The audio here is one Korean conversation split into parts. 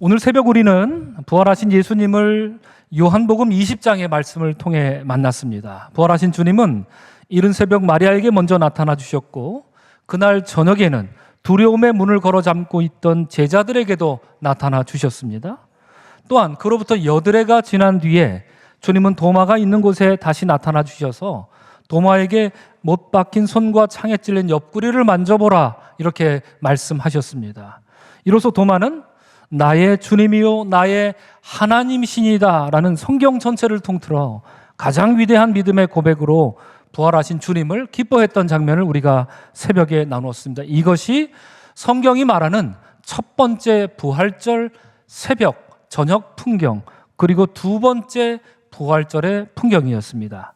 오늘 새벽 우리는 부활하신 예수님을 요한복음 20장의 말씀을 통해 만났습니다. 부활하신 주님은 이른 새벽 마리아에게 먼저 나타나 주셨고 그날 저녁에는 두려움의 문을 걸어 잠고 있던 제자들에게도 나타나 주셨습니다. 또한 그로부터 여드레가 지난 뒤에 주님은 도마가 있는 곳에 다시 나타나 주셔서 도마에게 못 박힌 손과 창에 찔린 옆구리를 만져보라 이렇게 말씀하셨습니다. 이로써 도마는 나의 주님이요 나의 하나님이시니다라는 성경 전체를 통틀어 가장 위대한 믿음의 고백으로 부활하신 주님을 기뻐했던 장면을 우리가 새벽에 나누었습니다. 이것이 성경이 말하는 첫 번째 부활절 새벽 저녁 풍경 그리고 두 번째 부활절의 풍경이었습니다.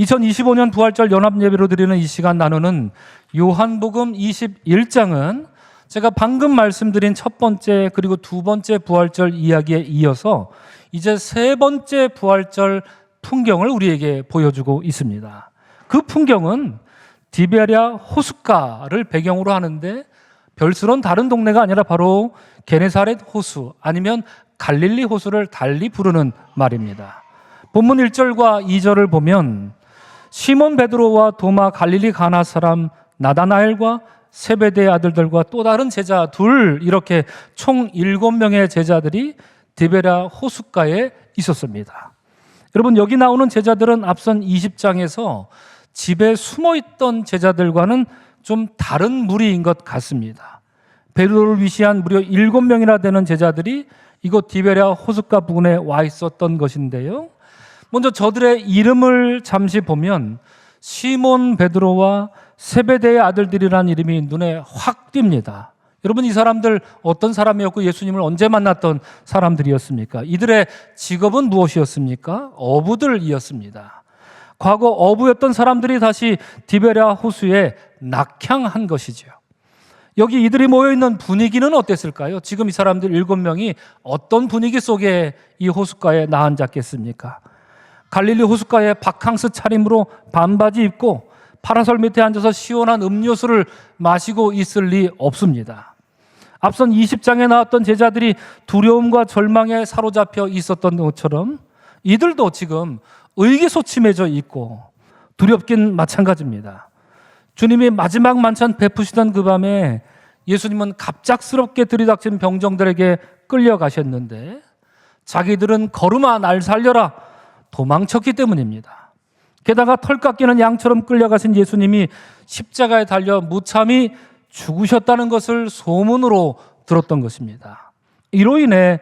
2025년 부활절 연합 예배로 드리는 이 시간 나누는 요한복음 21장은 제가 방금 말씀드린 첫 번째 그리고 두 번째 부활절 이야기에 이어서 이제 세 번째 부활절 풍경을 우리에게 보여주고 있습니다. 그 풍경은 디베리아 호숫가를 배경으로 하는데 별스런 다른 동네가 아니라 바로 게네사렛 호수 아니면 갈릴리 호수를 달리 부르는 말입니다. 본문 1절과 2절을 보면 시몬 베드로와 도마 갈릴리 가나 사람 나다나엘과 세베대의 아들들과 또 다른 제자 둘 이렇게 총 일곱 명의 제자들이 디베라 호숫가에 있었습니다. 여러분 여기 나오는 제자들은 앞선 20장에서 집에 숨어 있던 제자들과는 좀 다른 무리인 것 같습니다. 베드로를 위시한 무려 일곱 명이나 되는 제자들이 이곳 디베랴 호숫가 부근에 와 있었던 것인데요. 먼저 저들의 이름을 잠시 보면 시몬 베드로와 세베대의 아들들이라는 이름이 눈에 확 띕니다. 여러분 이 사람들 어떤 사람이었고 예수님을 언제 만났던 사람들이었습니까? 이들의 직업은 무엇이었습니까? 어부들이었습니다. 과거 어부였던 사람들이 다시 디베랴 호수에 낙향한 것이죠. 여기 이들이 모여 있는 분위기는 어땠을까요? 지금 이 사람들 일곱 명이 어떤 분위기 속에 이 호숫가에 나앉았겠습니까? 갈릴리 호숫가에 바캉스 차림으로 반바지 입고 파라솔 밑에 앉아서 시원한 음료수를 마시고 있을 리 없습니다. 앞선 20장에 나왔던 제자들이 두려움과 절망에 사로잡혀 있었던 것처럼 이들도 지금 의기소침해져 있고 두렵긴 마찬가지입니다. 주님이 마지막 만찬 베푸시던 그 밤에 예수님은 갑작스럽게 들이닥친 병정들에게 끌려가셨는데 자기들은 걸음아 날 살려라 도망쳤기 때문입니다. 게다가 털 깎이는 양처럼 끌려가신 예수님이 십자가에 달려 무참히 죽으셨다는 것을 소문으로 들었던 것입니다. 이로 인해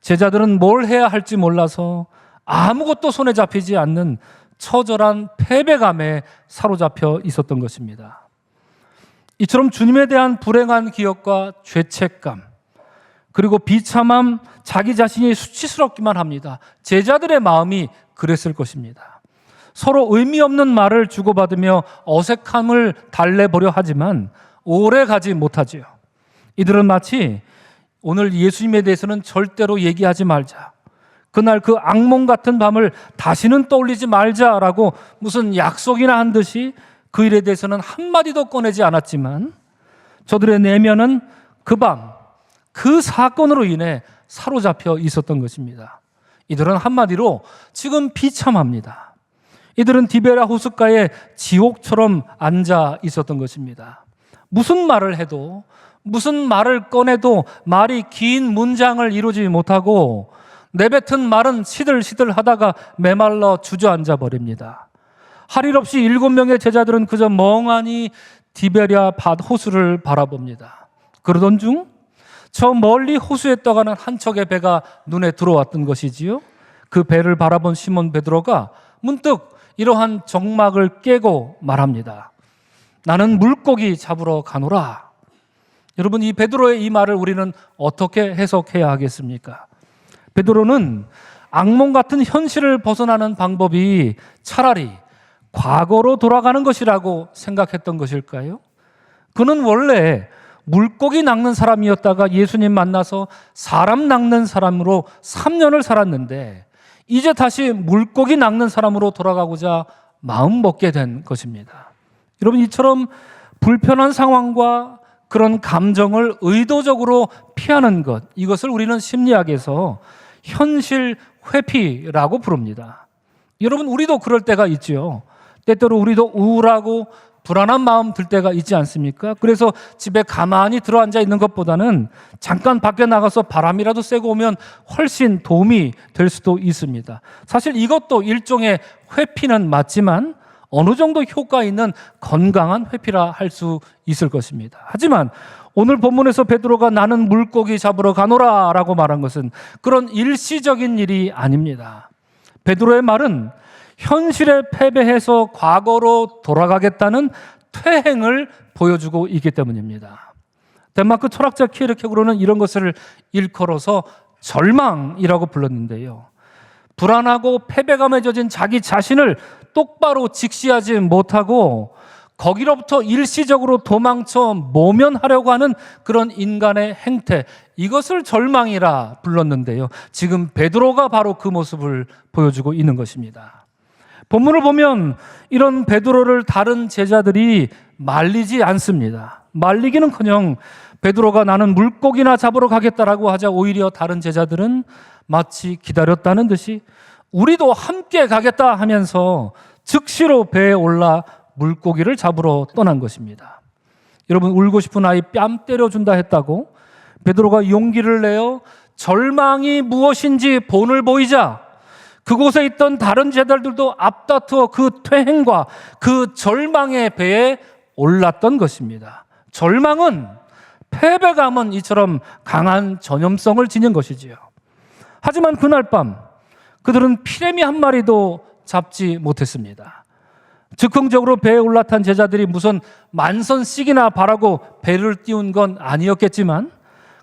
제자들은 뭘 해야 할지 몰라서 아무것도 손에 잡히지 않는 처절한 패배감에 사로잡혀 있었던 것입니다. 이처럼 주님에 대한 불행한 기억과 죄책감, 그리고 비참함, 자기 자신이 수치스럽기만 합니다. 제자들의 마음이 그랬을 것입니다. 서로 의미 없는 말을 주고받으며 어색함을 달래보려 하지만 오래 가지 못하지요. 이들은 마치 오늘 예수님에 대해서는 절대로 얘기하지 말자. 그날 그 악몽 같은 밤을 다시는 떠올리지 말자라고 무슨 약속이나 한 듯이 그 일에 대해서는 한마디도 꺼내지 않았지만 저들의 내면은 그 밤, 그 사건으로 인해 사로잡혀 있었던 것입니다. 이들은 한마디로 지금 비참합니다. 이들은 디베라 호숫가에 지옥처럼 앉아 있었던 것입니다. 무슨 말을 해도 무슨 말을 꺼내도 말이 긴 문장을 이루지 못하고 내뱉은 말은 시들시들 하다가 메말라 주저앉아 버립니다. 할 일 없이 일곱 명의 제자들은 그저 멍하니 디베랴 밭 호수를 바라봅니다. 그러던 중 저 멀리 호수에 떠가는 한 척의 배가 눈에 들어왔던 것이지요. 그 배를 바라본 시몬 베드로가 문득 이러한 정막을 깨고 말합니다. 나는 물고기 잡으러 가노라. 여러분 이 베드로의 이 말을 우리는 어떻게 해석해야 하겠습니까? 베드로는 악몽 같은 현실을 벗어나는 방법이 차라리 과거로 돌아가는 것이라고 생각했던 것일까요? 그는 원래 물고기 낚는 사람이었다가 예수님 만나서 사람 낚는 사람으로 3년을 살았는데 이제 다시 물고기 낚는 사람으로 돌아가고자 마음 먹게 된 것입니다. 여러분 이처럼 불편한 상황과 그런 감정을 의도적으로 피하는 것. 이것을 우리는 심리학에서 현실 회피라고 부릅니다. 여러분, 우리도 그럴 때가 있지요. 때때로 우리도 우울하고 불안한 마음 들 때가 있지 않습니까? 그래서 집에 가만히 들어앉아 있는 것보다는 잠깐 밖에 나가서 바람이라도 쐬고 오면 훨씬 도움이 될 수도 있습니다. 사실 이것도 일종의 회피는 맞지만 어느 정도 효과 있는 건강한 회피라 할 수 있을 것입니다. 하지만 오늘 본문에서 베드로가 나는 물고기 잡으러 가노라라고 말한 것은 그런 일시적인 일이 아닙니다. 베드로의 말은 현실에 패배해서 과거로 돌아가겠다는 퇴행을 보여주고 있기 때문입니다. 덴마크 철학자 키르케고로는 이런 것을 일컬어서 절망이라고 불렀는데요. 불안하고 패배감에 젖은 자기 자신을 똑바로 직시하지 못하고 거기로부터 일시적으로 도망쳐 모면하려고 하는 그런 인간의 행태 이것을 절망이라 불렀는데요. 지금 베드로가 바로 그 모습을 보여주고 있는 것입니다. 본문을 보면 이런 베드로를 다른 제자들이 말리지 않습니다. 말리기는 커녕 베드로가 나는 물고기나 잡으러 가겠다라고 하자 오히려 다른 제자들은 마치 기다렸다는 듯이 우리도 함께 가겠다 하면서 즉시로 배에 올라 물고기를 잡으러 떠난 것입니다. 여러분 울고 싶은 아이 뺨 때려준다 했다고 베드로가 용기를 내어 절망이 무엇인지 본을 보이자 그곳에 있던 다른 제자들도 앞다투어 그 퇴행과 그 절망의 배에 올랐던 것입니다. 절망은 패배감은 이처럼 강한 전염성을 지닌 것이지요. 하지만 그날 밤 그들은 피레미 한 마리도 잡지 못했습니다. 즉흥적으로 배에 올라탄 제자들이 무슨 만선씩이나 바라고 배를 띄운 건 아니었겠지만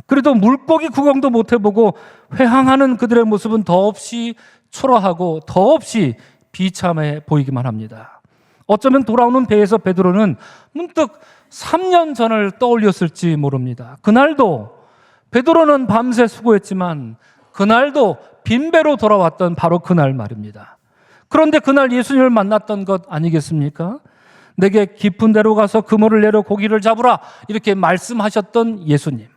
그래도 물고기 구경도 못 해보고 회항하는 그들의 모습은 더없이 초라하고 더없이 비참해 보이기만 합니다. 어쩌면 돌아오는 배에서 베드로는 문득 3년 전을 떠올렸을지 모릅니다. 그날도 베드로는 밤새 수고했지만 그날도 빈배로 돌아왔던 바로 그날 말입니다. 그런데 그날 예수님을 만났던 것 아니겠습니까? 내게 깊은 데로 가서 그물을 내려 고기를 잡으라 이렇게 말씀하셨던 예수님.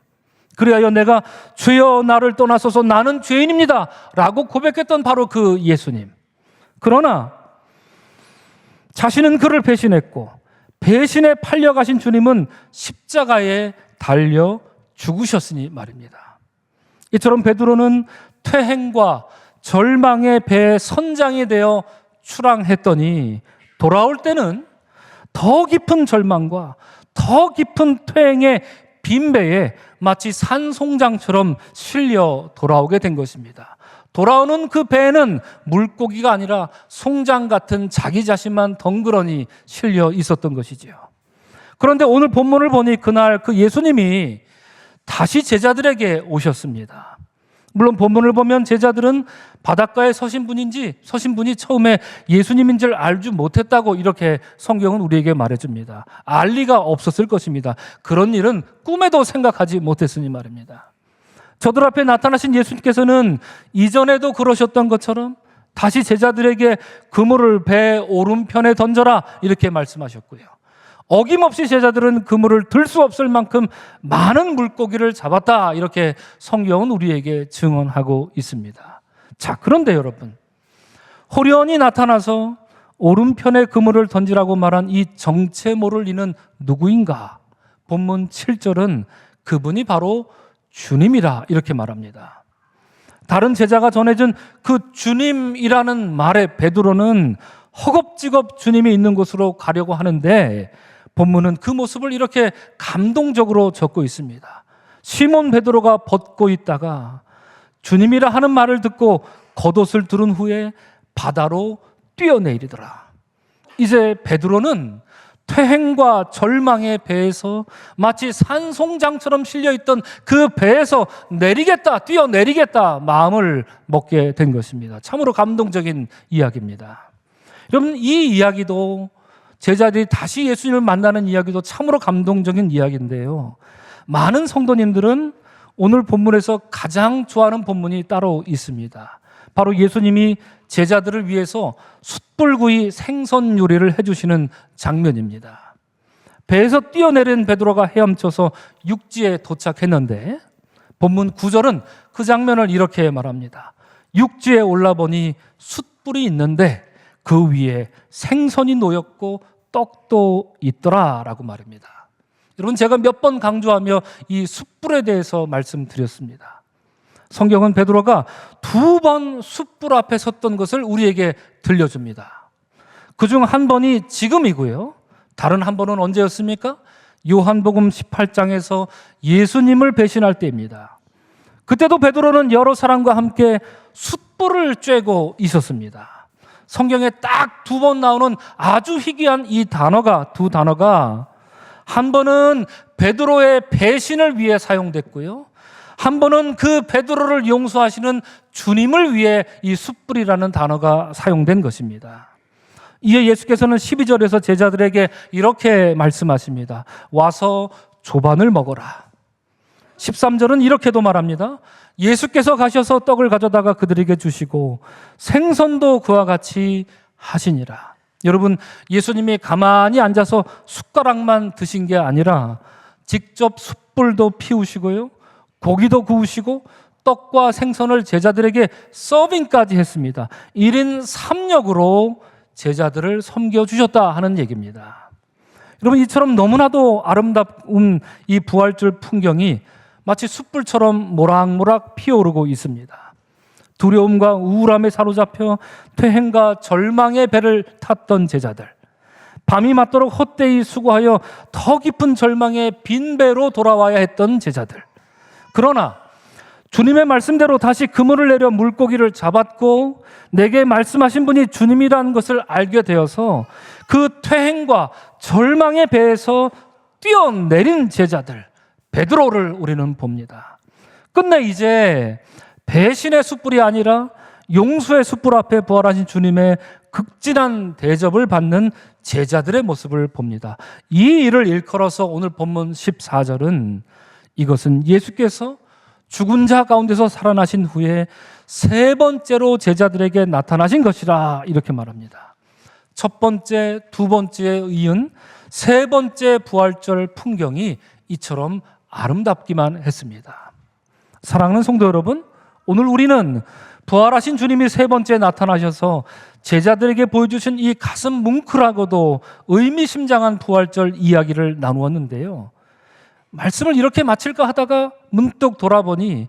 그리하여 내가 주여 나를 떠나소서 나는 죄인입니다. 라고 고백했던 바로 그 예수님. 그러나 자신은 그를 배신했고 배신에 팔려가신 주님은 십자가에 달려 죽으셨으니 말입니다. 이처럼 베드로는 퇴행과 절망의 배에 선장이 되어 출항했더니 돌아올 때는 더 깊은 절망과 더 깊은 퇴행의 빈배에 마치 산송장처럼 실려 돌아오게 된 것입니다. 돌아오는 그 배에는 물고기가 아니라 송장 같은 자기 자신만 덩그러니 실려 있었던 것이지요. 그런데 오늘 본문을 보니 그날 그 예수님이 다시 제자들에게 오셨습니다. 물론 본문을 보면 제자들은 바닷가에 서신 분인지 서신 분이 처음에 예수님인 줄 알지 못했다고 이렇게 성경은 우리에게 말해줍니다. 알 리가 없었을 것입니다. 그런 일은 꿈에도 생각하지 못했으니 말입니다. 저들 앞에 나타나신 예수님께서는 이전에도 그러셨던 것처럼 다시 제자들에게 그물을 배 오른편에 던져라 이렇게 말씀하셨고요. 어김없이 제자들은 그물을 들 수 없을 만큼 많은 물고기를 잡았다. 이렇게 성경은 우리에게 증언하고 있습니다. 자, 그런데 여러분. 호련이 나타나서 오른편에 그물을 던지라고 말한 이 정체모를 이는 누구인가? 본문 7절은 그분이 바로 주님이라 이렇게 말합니다. 다른 제자가 전해준 그 주님이라는 말에 베드로는 허겁지겁 주님이 있는 곳으로 가려고 하는데 본문은 그 모습을 이렇게 감동적으로 적고 있습니다. 시몬 베드로가 벗고 있다가 주님이라 하는 말을 듣고 겉옷을 두른 후에 바다로 뛰어내리더라. 이제 베드로는 퇴행과 절망의 배에서 마치 산송장처럼 실려 있던 그 배에서 내리겠다, 뛰어내리겠다 마음을 먹게 된 것입니다. 참으로 감동적인 이야기입니다. 여러분, 이 이야기도 제자들이 다시 예수님을 만나는 이야기도 참으로 감동적인 이야기인데요. 많은 성도님들은 오늘 본문에서 가장 좋아하는 본문이 따로 있습니다. 바로 예수님이 제자들을 위해서 숯불구이 생선 요리를 해주시는 장면입니다. 배에서 뛰어내린 베드로가 헤엄쳐서 육지에 도착했는데 본문 9절은 그 장면을 이렇게 말합니다. 육지에 올라보니 숯불이 있는데 그 위에 생선이 놓였고 떡도 있더라라고 말입니다. 여러분 제가 몇 번 강조하며 이 숯불에 대해서 말씀드렸습니다. 성경은 베드로가 두 번 숯불 앞에 섰던 것을 우리에게 들려줍니다. 그 중 한 번이 지금이고요. 다른 한 번은 언제였습니까? 요한복음 18장에서 예수님을 배신할 때입니다. 그때도 베드로는 여러 사람과 함께 숯불을 쬐고 있었습니다. 성경에 딱 두 번 나오는 아주 희귀한 이 단어가 두 단어가 한 번은 베드로의 배신을 위해 사용됐고요. 한 번은 그 베드로를 용서하시는 주님을 위해 이 숯불이라는 단어가 사용된 것입니다. 이에 예수께서는 12절에서 제자들에게 이렇게 말씀하십니다. 와서 조반을 먹어라. 13절은 이렇게도 말합니다. 예수께서 가셔서 떡을 가져다가 그들에게 주시고 생선도 그와 같이 하시니라. 여러분, 예수님이 가만히 앉아서 숟가락만 드신 게 아니라 직접 숯불도 피우시고요. 고기도 구우시고 떡과 생선을 제자들에게 서빙까지 했습니다. 1인 3역으로 제자들을 섬겨주셨다 하는 얘기입니다. 여러분, 이처럼 너무나도 아름다운 이 부활절 풍경이 마치 숯불처럼 모락모락 피어오르고 있습니다. 두려움과 우울함에 사로잡혀 퇴행과 절망의 배를 탔던 제자들. 밤이 맞도록 헛되이 수고하여 더 깊은 절망의 빈 배로 돌아와야 했던 제자들. 그러나 주님의 말씀대로 다시 그물을 내려 물고기를 잡았고 내게 말씀하신 분이 주님이라는 것을 알게 되어서 그 퇴행과 절망의 배에서 뛰어내린 제자들 베드로를 우리는 봅니다. 끝내 이제 배신의 숯불이 아니라 용서의 숯불 앞에 부활하신 주님의 극진한 대접을 받는 제자들의 모습을 봅니다. 이 일을 일컬어서 오늘 본문 14절은 이것은 예수께서 죽은 자 가운데서 살아나신 후에 세 번째로 제자들에게 나타나신 것이라 이렇게 말합니다. 첫 번째, 두 번째에 이은 세 번째 부활절 풍경이 이처럼 아름답기만 했습니다. 사랑하는 성도 여러분, 오늘 우리는 부활하신 주님이 세 번째 나타나셔서 제자들에게 보여주신 이 가슴 뭉클하고도 의미심장한 부활절 이야기를 나누었는데요. 말씀을 이렇게 마칠까 하다가 문득 돌아보니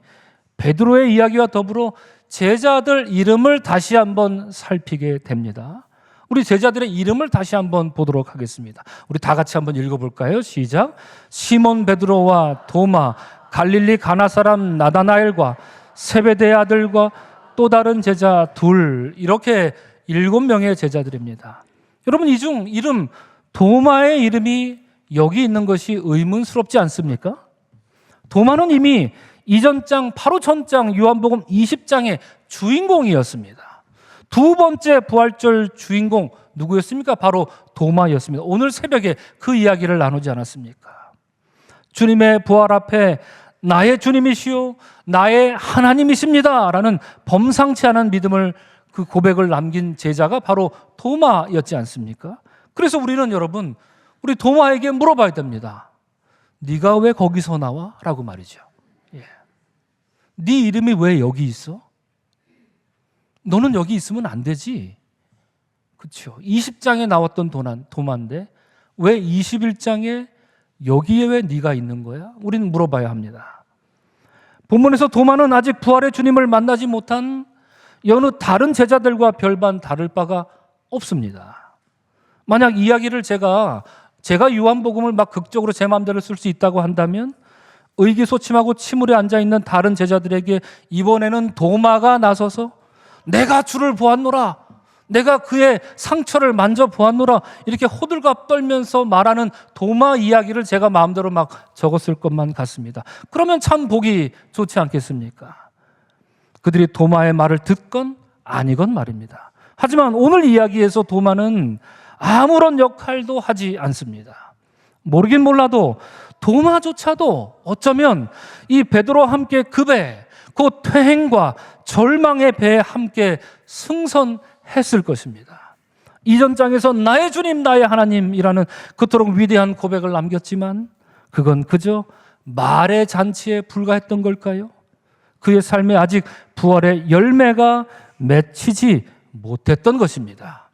베드로의 이야기와 더불어 제자들 이름을 다시 한번 살피게 됩니다. 우리 제자들의 이름을 다시 한번 보도록 하겠습니다. 우리 다 같이 한번 읽어볼까요? 시작. 시몬 베드로와 도마, 갈릴리 가나 사람 나다나엘과 세베대의 아들과 또 다른 제자 둘 이렇게 일곱 명의 제자들입니다. 여러분 이 중 이름 도마의 이름이 여기 있는 것이 의문스럽지 않습니까? 도마는 이미 이전 장 바로 전장 요한복음 20장의 주인공이었습니다. 두 번째 부활절 주인공 누구였습니까? 바로 도마였습니다. 오늘 새벽에 그 이야기를 나누지 않았습니까? 주님의 부활 앞에 나의 주님이시요 나의 하나님이십니다 라는 범상치 않은 믿음을 그 고백을 남긴 제자가 바로 도마였지 않습니까? 그래서 우리는 여러분 우리 도마에게 물어봐야 됩니다. 네가 왜 거기서 나와? 라고 말이죠. 예. 네 이름이 왜 여기 있어? 너는 여기 있으면 안 되지. 그렇죠. 20장에 나왔던 도난, 도마인데 왜 21장에 여기에 왜 네가 있는 거야? 우리는 물어봐야 합니다. 본문에서 도마는 아직 부활의 주님을 만나지 못한 여느 다른 제자들과 별반 다를 바가 없습니다. 만약 이야기를 제가 제가 요한복음을 막 극적으로 제 마음대로 쓸 수 있다고 한다면 의기소침하고 침울에 앉아 있는 다른 제자들에게 이번에는 도마가 나서서 내가 주를 보았노라. 내가 그의 상처를 만져 보았노라. 이렇게 호들갑 떨면서 말하는 도마 이야기를 제가 마음대로 막 적었을 것만 같습니다. 그러면 참 보기 좋지 않겠습니까? 그들이 도마의 말을 듣건 아니건 말입니다. 하지만 오늘 이야기에서 도마는 아무런 역할도 하지 않습니다. 모르긴 몰라도 도마조차도 어쩌면 이 베드로와 함께 급에 곧 퇴행과 절망의 배에 함께 승선했을 것입니다. 이전 장에서 나의 주님, 나의 하나님이라는 그토록 위대한 고백을 남겼지만 그건 그저 말의 잔치에 불과했던 걸까요? 그의 삶에 아직 부활의 열매가 맺히지 못했던 것입니다.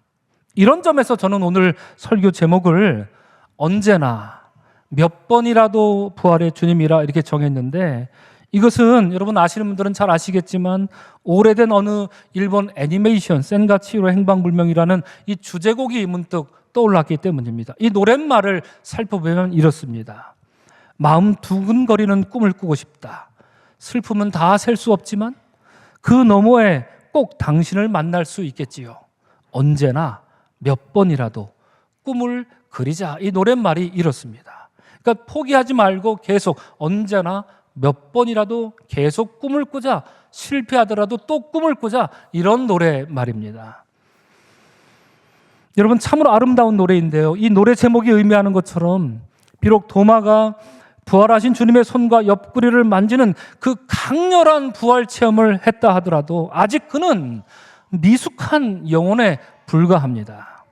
이런 점에서 저는 오늘 설교 제목을 언제나 몇 번이라도 부활의 주님이라 이렇게 정했는데 이것은 여러분 아시는 분들은 잘 아시겠지만 오래된 어느 일본 애니메이션 센가치로 행방불명이라는 이 주제곡이 문득 떠올랐기 때문입니다. 이 노랫말을 살펴보면 이렇습니다. 마음 두근거리는 꿈을 꾸고 싶다. 슬픔은 다 셀 수 없지만 그 너머에 꼭 당신을 만날 수 있겠지요. 언제나 몇 번이라도 꿈을 그리자. 이 노랫말이 이렇습니다. 그러니까 포기하지 말고 계속 언제나 몇 번이라도 계속 꿈을 꾸자. 실패하더라도 또 꿈을 꾸자. 이런 노래 말입니다. 여러분 참으로 아름다운 노래인데요. 이 노래 제목이 의미하는 것처럼 비록 도마가 부활하신 주님의 손과 옆구리를 만지는 그 강렬한 부활 체험을 했다 하더라도 아직 그는 미숙한 영혼에 불과합니다.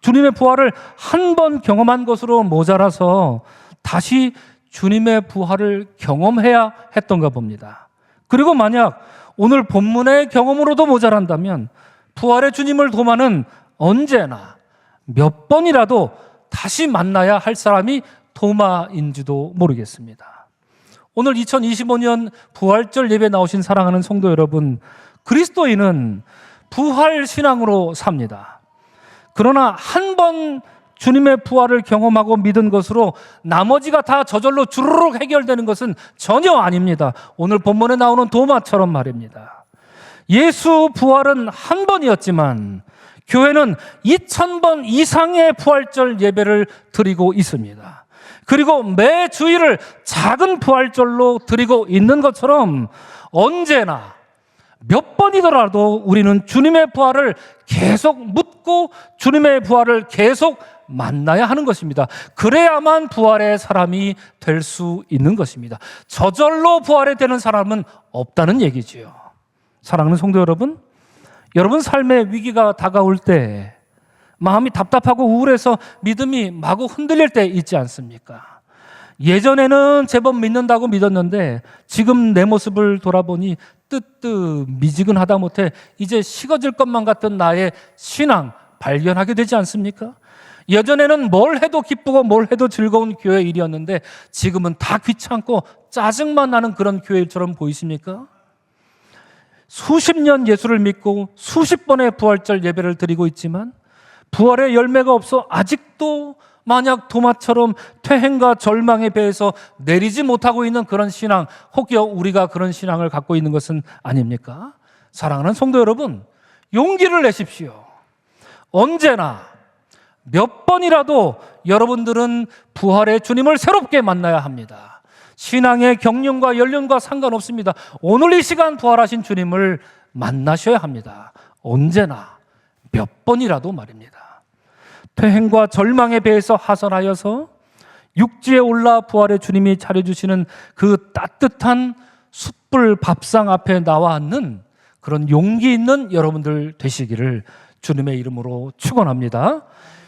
주님의 부활을 한 번 경험한 것으로 모자라서 다시 주님의 부활을 경험해야 했던가 봅니다. 그리고 만약 오늘 본문의 경험으로도 모자란다면 부활의 주님을 도마는 언제나 몇 번이라도 다시 만나야 할 사람이 도마인지도 모르겠습니다. 오늘 2025년 부활절 예배 나오신 사랑하는 성도 여러분, 그리스도인은 부활 신앙으로 삽니다. 그러나 한번 주님의 부활을 경험하고 믿은 것으로 나머지가 다 저절로 주르륵 해결되는 것은 전혀 아닙니다. 오늘 본문에 나오는 도마처럼 말입니다. 예수 부활은 한 번이었지만 교회는 2000번 이상의 부활절 예배를 드리고 있습니다. 그리고 매 주일을 작은 부활절로 드리고 있는 것처럼 언제나 몇 번이더라도 우리는 주님의 부활을 계속 묻고 주님의 부활을 계속 만나야 하는 것입니다. 그래야만 부활의 사람이 될 수 있는 것입니다. 저절로 부활이 되는 사람은 없다는 얘기지요. 사랑하는 성도 여러분, 여러분 삶의 위기가 다가올 때 마음이 답답하고 우울해서 믿음이 마구 흔들릴 때 있지 않습니까? 예전에는 제법 믿는다고 믿었는데 지금 내 모습을 돌아보니 뜨뜻 미지근하다 못해 이제 식어질 것만 같은 나의 신앙 발견하게 되지 않습니까? 예전에는 뭘 해도 기쁘고 뭘 해도 즐거운 교회 일이었는데 지금은 다 귀찮고 짜증만 나는 그런 교회처럼 보이십니까? 수십 년 예수를 믿고 수십 번의 부활절 예배를 드리고 있지만 부활의 열매가 없어 아직도 만약 도마처럼 퇴행과 절망에 배해서 내리지 못하고 있는 그런 신앙, 혹여 우리가 그런 신앙을 갖고 있는 것은 아닙니까? 사랑하는 성도 여러분, 용기를 내십시오. 언제나 몇 번이라도 여러분들은 부활의 주님을 새롭게 만나야 합니다. 신앙의 경륜과 연륜과 상관없습니다. 오늘 이 시간 부활하신 주님을 만나셔야 합니다. 언제나 몇 번이라도 말입니다. 퇴행과 절망에 배해서 하선하여서 육지에 올라 부활의 주님이 차려주시는 그 따뜻한 숯불 밥상 앞에 나와 앉는 그런 용기 있는 여러분들 되시기를 주님의 이름으로 축원합니다.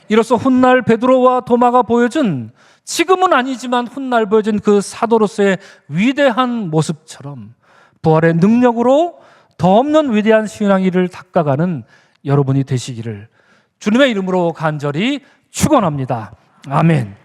이로써 훗날 베드로와 도마가 보여준 지금은 아니지만 훗날 보여준 그 사도로서의 위대한 모습처럼 부활의 능력으로 더 없는 위대한 신앙이를 닦아가는 여러분이 되시기를 주님의 이름으로 간절히 축원합니다. 아멘.